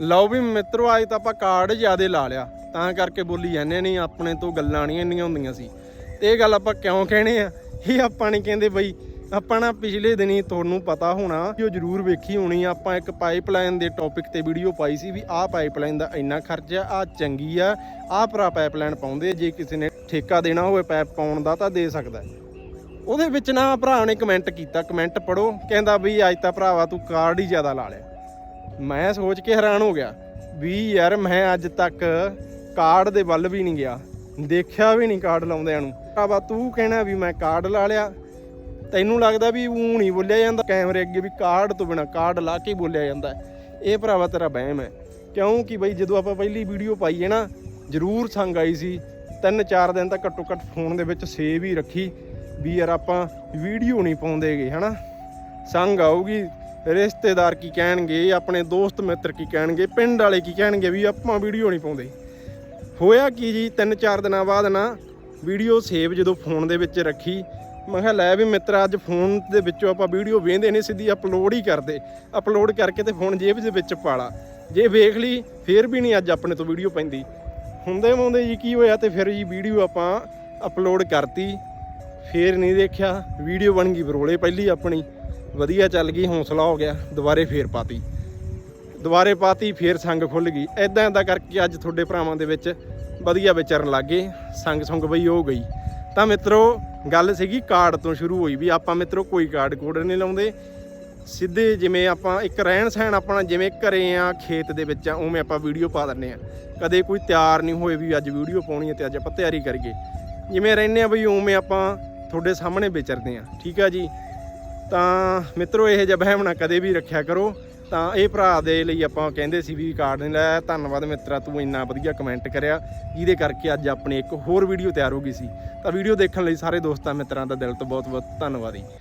ਲਓ ਵੀ ਮਿੱਤਰੋ ਅੱਜ ਤਾਂ ਆਪਾਂ ਕਾਰਡ ਜ਼ਿਆਦੇ ਲਾ ਲਿਆ। ਤਾਂ ਕਰਕੇ ਬੋਲੀ ਜਾਂਦੇ ਨਹੀਂ, ਆਪਣੇ ਤੋਂ ਗੱਲਾਂ ਨਹੀਂ ਇੰਨੀਆਂ ਹੁੰਦੀਆਂ ਸੀ। ਤੇ ਇਹ ਗੱਲ ਆਪਾਂ ਕਿਉਂ ਕਹਿਣੇ ਆ? ਇਹ ਆਪਾਂ ਨਹੀਂ ਕਹਿੰਦੇ ਬਈ, ਆਪਾਂ ਨਾ ਪਿਛਲੇ ਦਿਨੀ ਤੁਹਾਨੂੰ ਪਤਾ ਹੋਣਾ ਜੋ ਜਰੂਰ ਵੇਖੀ ਹੋਣੀ ਆਪਾਂ ਇੱਕ ਪਾਈਪਲਾਈਨ ਦੇ ਟੌਪਿਕ ਤੇ ਵੀਡੀਓ ਪਾਈ ਸੀ ਵੀ ਆਹ ਪਾਈਪਲਾਈਨ ਦਾ ਇੰਨਾ ਖਰਚਾ ਆ ਚੰਗੀ ਆ, ਆਹ ਭਰਾ ਪਾਈਪਲਾਈਨ ਪਾਉਂਦੇ ਜੇ ਕਿਸੇ ਨੇ ਠੇਕਾ ਦੇਣਾ ਹੋਵੇ ਪਾਈਪ ਪਾਉਣ ਦਾ ਤਾਂ ਦੇ ਸਕਦਾ ਉਹਦੇ ਵਿੱਚ ਨਾ ਭਰਾ ਨੇ ਕਮੈਂਟ ਕੀਤਾ ਕਮੈਂਟ ਪੜੋ ਕਹਿੰਦਾ ਵੀ ਅੱਜ ਤਾਂ ਭਰਾਵਾ ਤੂੰ ਕਾਰਡ ਹੀ ਜ਼ਿਆਦਾ ਲਾ ਲਿਆ। ਮੈਂ ਸੋਚ ਕੇ ਹੈਰਾਨ ਹੋ ਗਿਆ ਵੀ ਯਾਰ ਮੈਂ ਅੱਜ ਤੱਕ ਕਾਰਡ ਦੇ ਵੱਲ ਵੀ ਨਹੀਂ ਗਿਆ। ਦੇਖਿਆ ਵੀ ਨਹੀਂ ਕਾਰਡ ਲਾਉਂਦਿਆਂ ਨੂੰ। ਭਰਾਵਾ, ਤੂੰ ਕਹਿਣਾ ਵੀ ਮੈਂ ਕਾਰਡ ਲਾ ਲਿਆ। ਤੈਨੂੰ ਲੱਗਦਾ ਵੀ ਉਹ ਨਹੀਂ ਬੋਲਿਆ ਜਾਂਦਾ? ਕੈਮਰੇ ਅੱਗੇ ਵੀ ਕਾਰਡ ਤੋਂ ਬਿਨਾ ਕਾਰਡ ਲਾ ਕੇ ਬੋਲਿਆ ਜਾਂਦਾ। ਇਹ ਭਰਾਵਾ ਤੇਰਾ ਵਹਿਮ ਹੈ। ਕਿਉਂਕਿ ਬਈ ਜਦੋਂ ਆਪਾਂ ਪਹਿਲੀ ਵੀਡੀਓ ਪਾਈ ਹੈ ਨਾ, ਜ਼ਰੂਰ ਸੰਗ ਆਈ ਸੀ। ਤਿੰਨ ਚਾਰ ਦਿਨ ਤਾਂ ਘੱਟੋ ਘੱਟ ਫੋਨ ਦੇ ਵਿੱਚ ਸੇਵ ਹੀ ਰੱਖੀ ਵੀ ਯਾਰ ਆਪਾਂ ਵੀਡੀਓ ਨਹੀਂ ਪਾਉਂਦੇਗੇ, ਹਨਾ? ਸੰਗ ਆਊਗੀ। ਰਿਸ਼ਤੇਦਾਰ ਕੀ ਕਹਿਣਗੇ, ਆਪਣੇ ਦੋਸਤ ਮਿੱਤਰ ਕੀ ਕਹਿਣਗੇ, ਪਿੰਡ ਵਾਲੇ ਕੀ ਕਹਿਣਗੇ ਵੀ ਆਪਾਂ ਵੀਡੀਓ ਨਹੀਂ ਪਾਉਂਦੇ। ਹੋਇਆ ਕੀ ਜੀ, ਤਿੰਨ ਚਾਰ ਦਿਨਾਂ ਬਾਅਦ ਨਾ ਵੀਡੀਓ ਸੇਵ ਜਦੋਂ ਫੋਨ ਦੇ ਵਿੱਚ ਰੱਖੀ, ਮੈਂ ਕਿਹਾ ਲੈ ਵੀ ਮਿੱਤਰ, ਅੱਜ ਫੋਨ ਦੇ ਵਿੱਚੋਂ ਆਪਾਂ ਵੀਡੀਓ ਵੇਂਦੇ ਨਹੀਂ, ਸਿੱਧੀ ਅਪਲੋਡ ਹੀ ਕਰਦੇ। ਅਪਲੋਡ ਕਰਕੇ ਤੇ ਫੋਨ ਜੇਬ ਦੇ ਵਿੱਚ ਪਾਲਾ ਜੇ ਵੇਖ ਲਈ, ਫੇਰ ਵੀ ਨਹੀਂ ਅੱਜ ਆਪਣੇ ਤੋਂ ਵੀਡੀਓ ਪੈਂਦੀ। ਹੁੰਦੇ ਹੁੰਦੇ ਜੀ ਕੀ ਹੋਇਆ ਤੇ ਫਿਰ ਜੀ ਵੀਡੀਓ ਆਪਾਂ ਅਪਲੋਡ ਕਰਤੀ, ਫੇਰ ਨਹੀਂ ਦੇਖਿਆ, ਵੀਡੀਓ ਬਣ ਗਈ ਬਰੋਲੇ ਪਹਿਲੀ ਆਪਣੀ। ਵਧੀਆ ਚੱਲ ਗਈ, ਹੌਸਲਾ ਹੋ ਗਿਆ, ਦੁਬਾਰੇ ਫੇਰ ਪਾਤੀ। ਦੁਬਾਰੇ ਪਾਤੀ, ਫੇਰ ਸੰਗ ਖੁੱਲ ਗਈ। ਐਦਾਂ ਐਦਾਂ ਕਰਕੇ ਅੱਜ ਤੁਹਾਡੇ ਭਰਾਵਾਂ ਦੇ ਵਿੱਚ ਵਧੀਆ ਵਿਚਰਨ ਲੱਗੇ ਸੰਗ ਸੰਗ ਬਈ ਹੋ ਗਈ। ਤਾਂ ਮਿੱਤਰੋ, ਗੱਲ ਸੀਗੀ ਕਾਰਡ ਤੋਂ ਸ਼ੁਰੂ ਹੋਈ ਵੀ ਆਪਾਂ ਮਿੱਤਰੋ ਕੋਈ ਕਾਰਡ ਕੋਡ ਨਹੀਂ ਲਾਉਂਦੇ। ਸਿੱਧੇ ਜਿਵੇਂ ਆਪਾਂ ਇੱਕ ਰਹਿਣ ਸਹਿਣ ਆਪਣਾ ਜਿਵੇਂ ਘਰੇ ਆ, ਖੇਤ ਦੇ ਵਿੱਚ ਆ, ਉਵੇਂ ਆਪਾਂ ਵੀਡੀਓ ਪਾ ਦਿੰਨੇ ਆ। ਕਦੇ ਕੋਈ ਤਿਆਰ ਨਹੀਂ ਹੋਏ ਵੀ ਅੱਜ ਵੀਡੀਓ ਪਾਉਣੀ ਹੈ ਤੇ ਅੱਜ ਆਪਾਂ ਤਿਆਰੀ ਕਰੀਏ। ਜਿਵੇਂ ਰਹਿੰਦੇ ਆ ਬਈ ਉਵੇਂ ਆਪਾਂ ਤੁਹਾਡੇ ਸਾਹਮਣੇ ਵਿਚਰਦੇ ਆ। ਠੀਕ ਆ ਜੀ? ਤਾਂ ਮਿੱਤਰੋ, ਇਹ ਜਿਹਾ ਵਹਿਮ ਨਾ ਕਦੇ ਵੀ ਰੱਖਿਆ ਕਰੋ। ਤਾਂ ਇਹ ਭਰਾ ਦੇ ਲਈ ਆਪਾਂ ਕਹਿੰਦੇ ਸੀ ਵੀ ਕਾਰਡ ਨਹੀਂ ਲਾਇਆ ਧੰਨਵਾਦ ਮਿੱਤਰਾ, ਤੂੰ ਇੰਨਾ ਵਧੀਆ ਕਮੈਂਟ ਕਰਿਆ, ਜਿਹਦੇ ਕਰਕੇ ਅੱਜ ਆਪਣੀ ਇੱਕ ਹੋਰ ਵੀਡੀਓ ਤਿਆਰ ਹੋ ਗਈ ਸੀ। ਤਾਂ ਵੀਡੀਓ ਦੇਖਣ ਲਈ ਸਾਰੇ ਦੋਸਤਾਂ ਮਿੱਤਰਾਂ ਦਾ ਦਿਲ ਤੋਂ ਬਹੁਤ ਬਹੁਤ ਧੰਨਵਾਦ ਜੀ।